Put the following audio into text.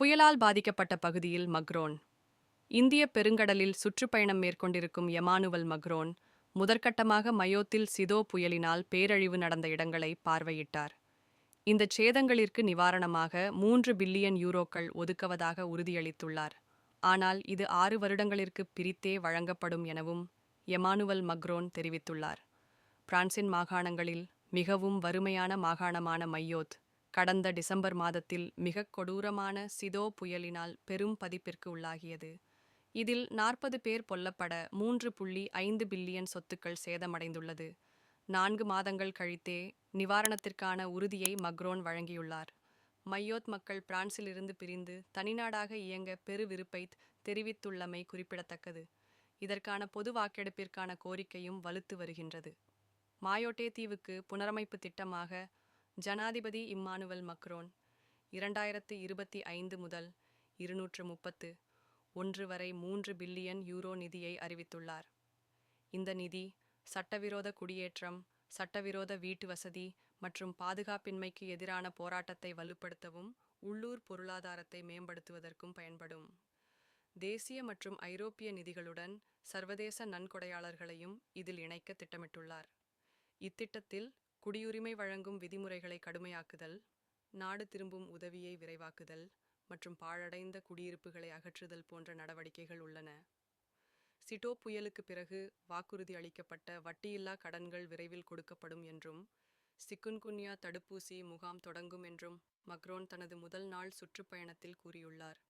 புயலால் பாதிக்கப்பட்ட பகுதியில் மக்ரோன். இந்திய பெருங்கடலில் சுற்றுப்பயணம் மேற்கொண்டிருக்கும் எமானுவல் மக்ரோன் முதற்கட்டமாக மயோத்தில் சிதோ புயலினால் பேரழிவு நடந்த இடங்களை பார்வையிட்டார். இந்த சேதங்களிற்கு நிவாரணமாக மூன்று பில்லியன் யூரோக்கள் ஒதுக்குவதாக உறுதியளித்துள்ளார். ஆனால் இது ஆறு வருடங்களிற்கு பிரித்தே வழங்கப்படும் எனவும் எமானுவல் மக்ரோன் தெரிவித்துள்ளார். பிரான்சின் மாகாணங்களில் மிகவும் வறுமையான மாகாணமான மையோத் கடந்த டிசம்பர் மாதத்தில் மிக கொடூரமான சிதோ புயலினால் பெரும் பதிப்பிற்கு உள்ளாகியது. இதில் நாற்பது பேர் கொல்லப்பட மூன்று புள்ளி ஐந்து பில்லியன் சொத்துக்கள் சேதமடைந்துள்ளது. நான்கு மாதங்கள் கழித்தே நிவாரணத்திற்கான உறுதியை மக்ரோன் வழங்கியுள்ளார். மையோத் மக்கள் பிரான்சிலிருந்து பிரிந்து தனிநாடாக இயங்க பெரு விருப்பை தெரிவித்துள்ளமை குறிப்பிடத்தக்கது. இதற்கான பொது வாக்கெடுப்பிற்கான கோரிக்கையும் வலுத்து வருகின்றது. மாயோட்டே தீவுக்கு புனரமைப்பு திட்டமாக ஜனாதிபதி இம்மானுவல் மக்ரோன் இரண்டாயிரத்து இருபத்தி ஐந்து முதல் இருநூற்று முப்பத்து ஒன்று வரை மூன்று பில்லியன் யூரோ நிதியை அறிவித்துள்ளார். இந்த நிதி சட்டவிரோத குடியேற்றம் சட்டவிரோத வீட்டு வசதி மற்றும் பாதுகாப்பின்மைக்கு எதிரான போராட்டத்தை வலுப்படுத்தவும் உள்ளூர் பொருளாதாரத்தை மேம்படுத்துவதற்கும் பயன்படும். தேசிய மற்றும் ஐரோப்பிய நிதிகளுடன் சர்வதேச நன்கொடையாளர்களையும் இதில் இணைக்க திட்டமிட்டுள்ளார். இத்திட்டத்தில் குடியுரிமை வழங்கும் விதிமுறைகளை கடுமையாக்குதல் நாடு திரும்பும் உதவியை விரைவாக்குதல் மற்றும் பாழடைந்த குடியிருப்புகளை அகற்றுதல் போன்ற நடவடிக்கைகள் உள்ளன. சிட்டோ புயலுக்கு பிறகு வாக்குறுதி அளிக்கப்பட்ட வட்டியில்லா கடன்கள் விரைவில் கொடுக்கப்படும் என்றும் சிக்குன்குன்யா தடுப்பூசி முகாம் தொடங்கும் என்றும் மக்ரோன் தனது முதல் நாள் சுற்றுப்பயணத்தில் கூறியுள்ளார்.